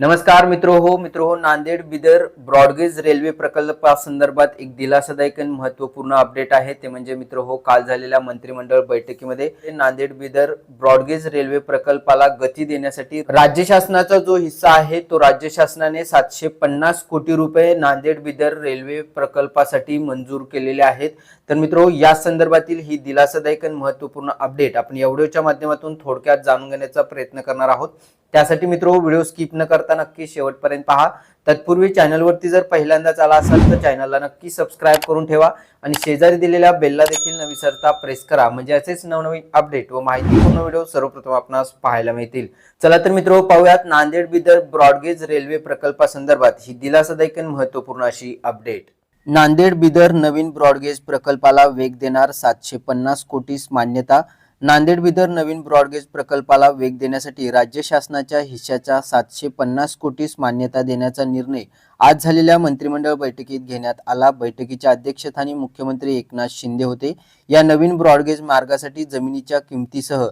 नमस्कार मित्र हो मित्र हो Nanded Bidar broad gauge railway प्रकल्पासंदर्भात एक दिलासादायक आणि महत्त्वपूर्ण अपडेट आहे. ते म्हणजे मित्र हो काल झालेल्या मंत्रिमंडळ बैठकीमध्ये नांदेड बिदर ब्रॉडगेज रेल्वे प्रकल्पाला गती देण्यासाठी राज्य शासनाचा जो हिस्सा आहे तो राज्य शासनाने सातशे पन्नास कोटी रुपये नांदेड बिदर रेल्वे प्रकल्पासाठी मंजूर केलेले आहेत. तर मित्र हो, या संदर्भातील ही दिलासादायक आणि महत्त्वपूर्ण अपडेट आपण या व्हिडिओच्या माध्यमातून थोडक्यात जाणून घेण्याचा प्रयत्न करणार आहोत. त्यासाठी मित्र व्हिडिओ स्किप न करता नक्की शेवटपर्यंत पहा. तत्पूर्वी चॅनलवरती जर पहिल्यांदाच आला असाल तर चॅनलला नक्की सबस्क्राईब करून ठेवा आणि शेजारी दिलेल्या बेलला देखील न विसरता प्रेस करा. म्हणजे असेच नवनवीन अपडेट व माहितीपूर्ण व्हिडिओ सर्वप्रथम आपणास पाहायला मिळतील. चला तर मित्र पाहूयात Nanded Bidar broad gauge railway प्रकल्पासंदर्भात ही दिलासादायक महत्त्वपूर्ण अशी अपडेट. नांदेड बिदर नवीन ब्रॉडगेज प्रकल्पाला वेग देणार सातशे पन्नास कोटीस मान्यता नांदेड बिदर नवीन ब्रॉडगेज प्रकल्पाला वेग देण्यासाठी राज्य शासनाच्या हिश्श्याच्या सातशे पन्नास कोटीस मान्यता देण्याचा निर्णय आज झालेल्या मंत्रिमंडळ बैठकीत घेण्यात आला. बैठकीच्या अध्यक्षस्थानी मुख्यमंत्री एकनाथ शिंदे होते. या नवीन ब्रॉडगेज मार्गासाठी जमिनीच्या किमतीसह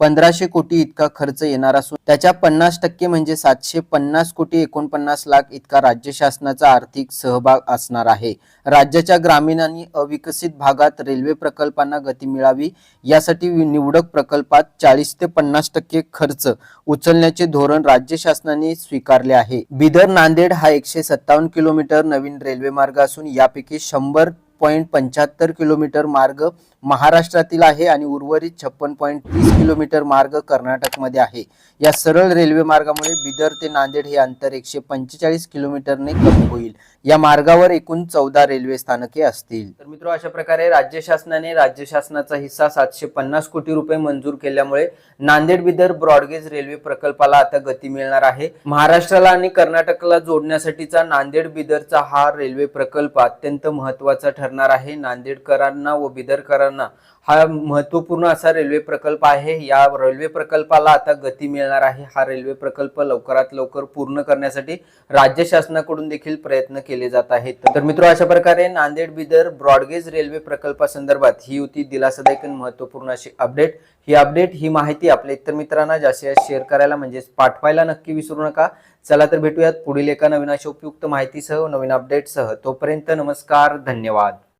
पंधराशे कोटी इतका खर्च येणार असून त्याच्या पन्नास टक्के म्हणजे सातशे पन्नास कोटी एकोणपन्नास लाख इतका राज्य शासनाचा आर्थिक सहभाग असणार आहे. राज्याच्या ग्रामीण आणि अविकसित भागात रेल्वे प्रकल्पांना गती मिळावी यासाठी निवडक प्रकल्पात चाळीस ते पन्नास टक्के खर्च उचलण्याचे धोरण राज्य शासनाने स्वीकारले आहे. बिदर नांदेड हा एकशे सत्तावन्न किलोमीटर नवीन रेल्वे मार्ग असून यापैकी शंभर पॉईंट पंच्याहत्तर किलोमीटर मार्ग महाराष्ट्रातील आहे आणि उर्वरित छप्पन पॉईंट तीस किलोमीटर मार्ग कर्नाटकमध्ये आहे. या सरळ रेल्वे मार्गामुळे बिदर ते नांदेड हे अंतर एकशे पंचेचाळीस किलोमीटरने कमी होईल. या मार्गावर एकूण चौदा रेल्वे स्थानके असतील. तर मित्र अशा प्रकारे राज्य शासनाने राज्य शासनाचा हिस्सा सातशे पन्नास कोटी रुपये मंजूर केल्यामुळे नांदेड बिदर ब्रॉडगेज रेल्वे प्रकल्पाला आता गती मिळणार आहे. महाराष्ट्राला आणि कर्नाटकला जोडण्यासाठीचा नांदेड बिदरचा हा रेल्वे प्रकल्प अत्यंत महत्त्वाचा ठरणार आहे नांदेडकरांना व बिदरकरांना. हा महत्त्वपूर्ण असा रेल्वे प्रकल्प आहे. या रेल्वे प्रकल्पाला आता गती मिळणार आहे. हा रेल्वे प्रकल्प लवकरात लवकर पूर्ण करण्यासाठी राज्य शासनाकडून देखील प्रयत्न केले जात आहेत. तर मित्र अशा प्रकारे Nanded Bidar broad gauge railway प्रकल्पासंदर्भात ही होती दिलासादायक महत्त्वपूर्ण महत्त्वपूर्ण अशी अपडेट. ही अपडेट ही माहिती आपल्या इतर मित्रांना जास्तीत जास्त शेअर करायला म्हणजेच पाठवायला नक्की विसरू नका. चला तर भेटूयात पुढील एका नवीन अशा उपयुक्त माहितीसह नवीन अपडेटसह तोपर्यंत नमस्कार धन्यवाद.